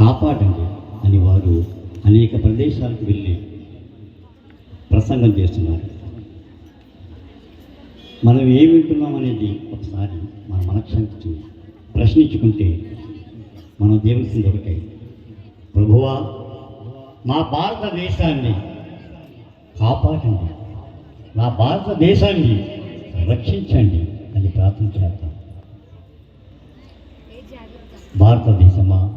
కాపాడండి అని వారు అనేక ప్రదేశాలకు వెళ్ళి ప్రసంగం చేస్తున్నారు. మనం ఏం వింటున్నాం అనేది ఒకసారి మన మనక్షంతి ప్రశ్నించుకుంటే మనం దేవుల్సింది ఒకటే. ప్రభువా మా భారతదేశాన్ని కాపాడండి. నా భారతదేశాన్ని రక్షించండి అని ప్రార్థన చేద్దాం. భారతదేశమా?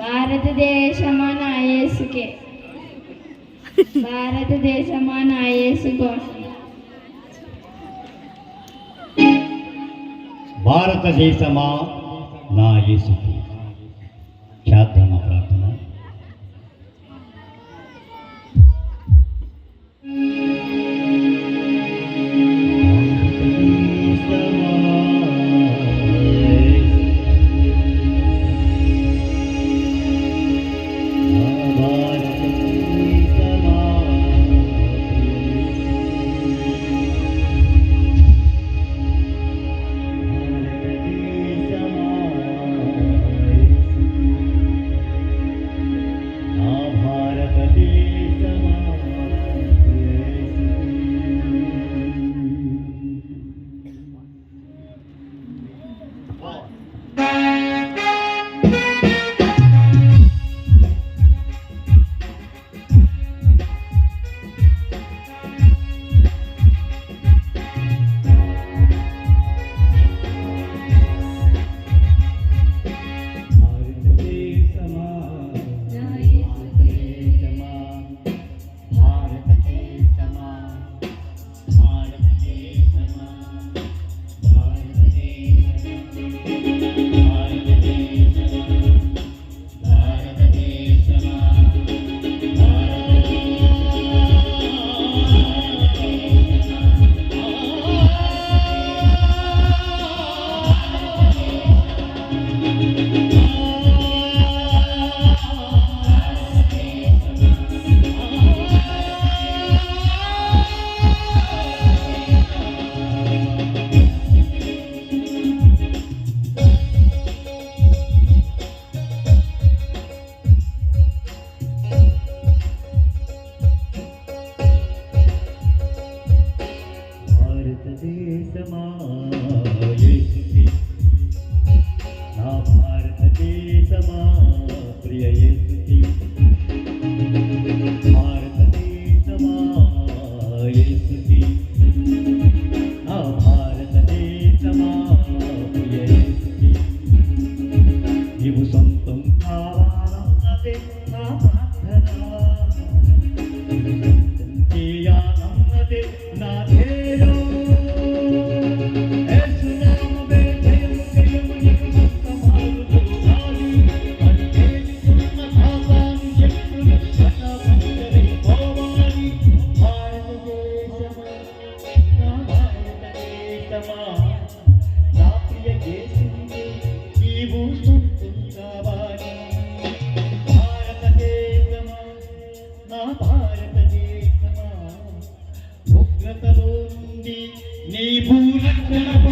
భారతదేశమా నా యేసుకే భారతదేశమా నా యేసు కోసం భారతదేశమా నా యేసుకి చేద్దామా ప్రార్థన భారతదేశమా ప్రియ bulan, dalawang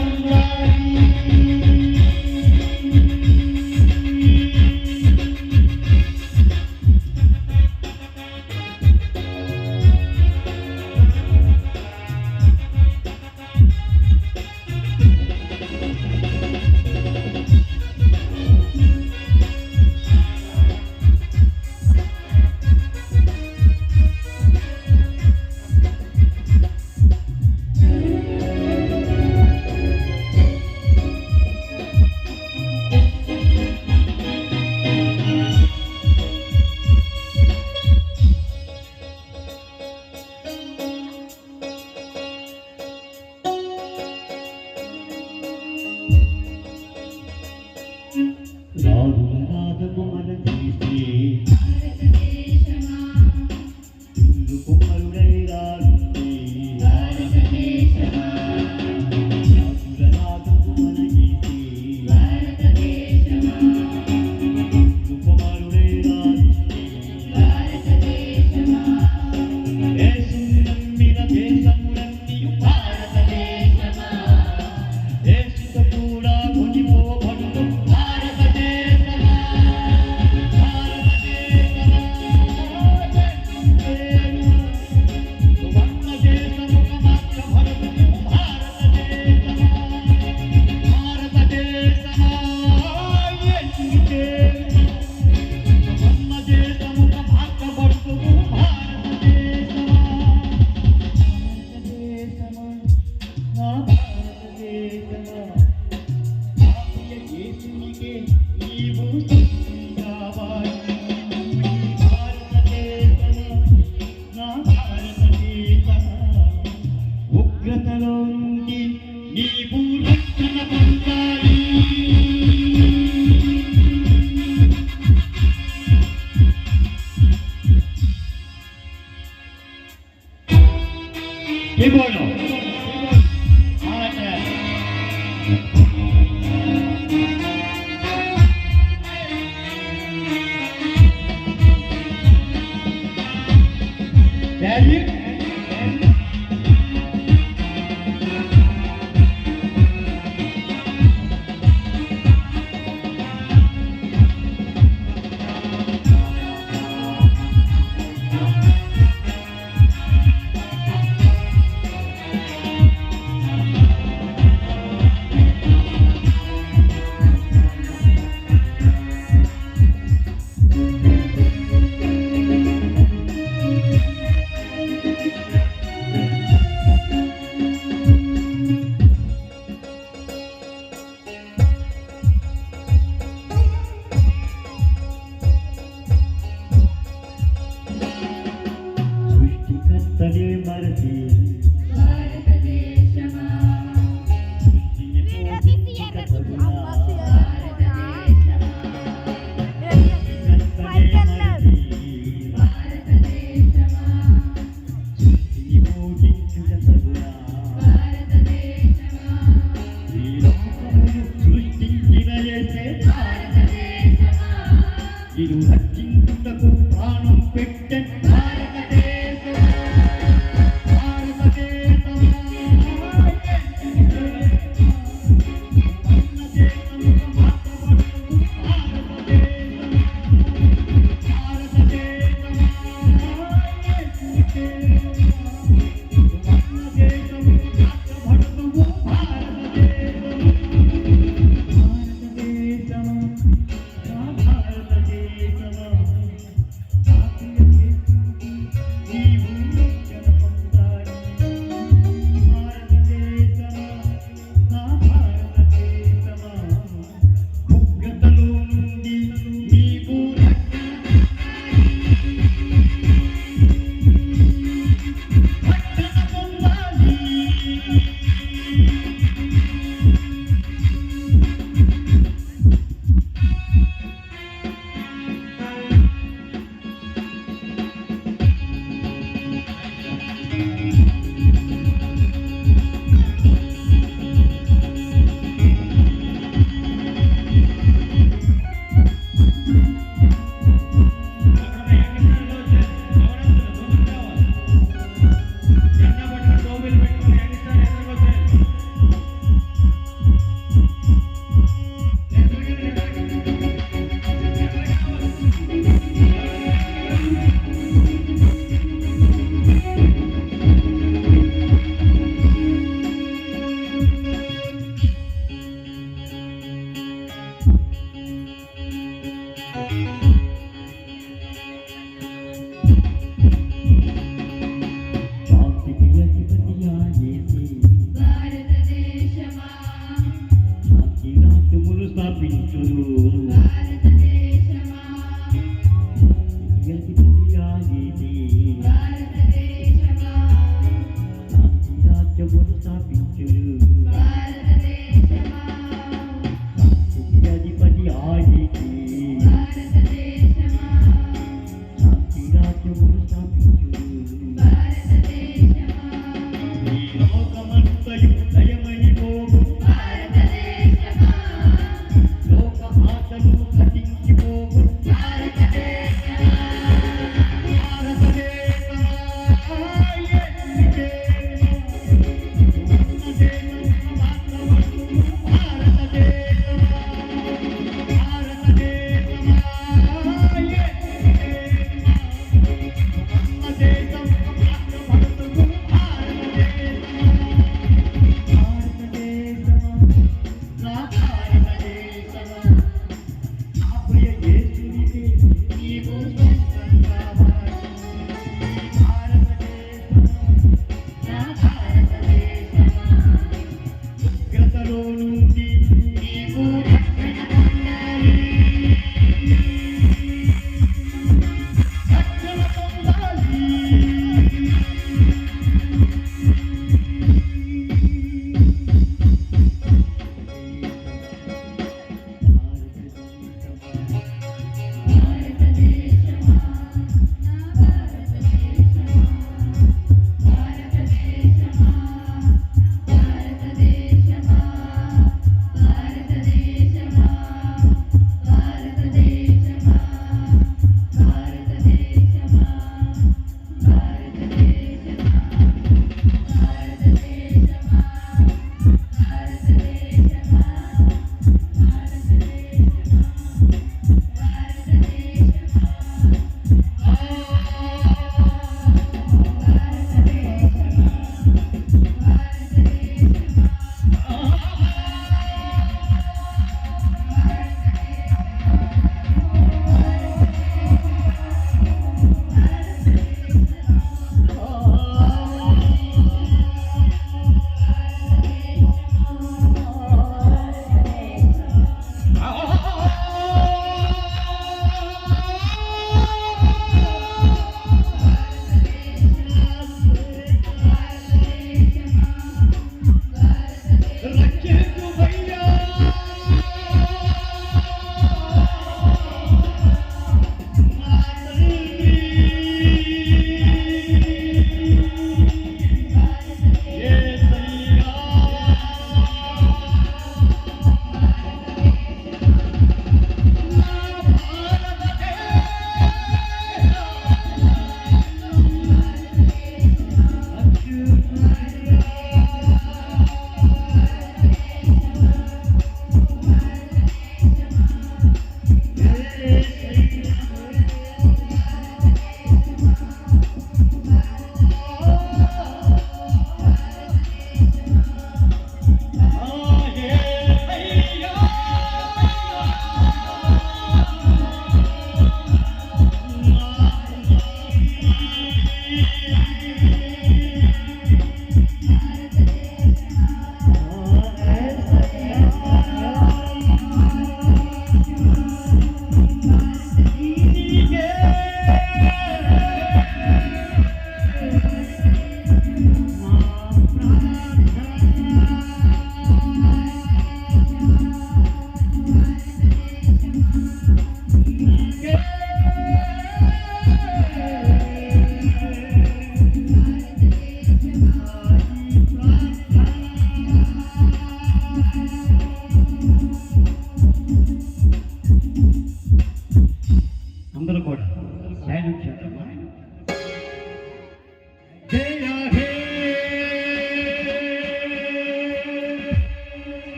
stop to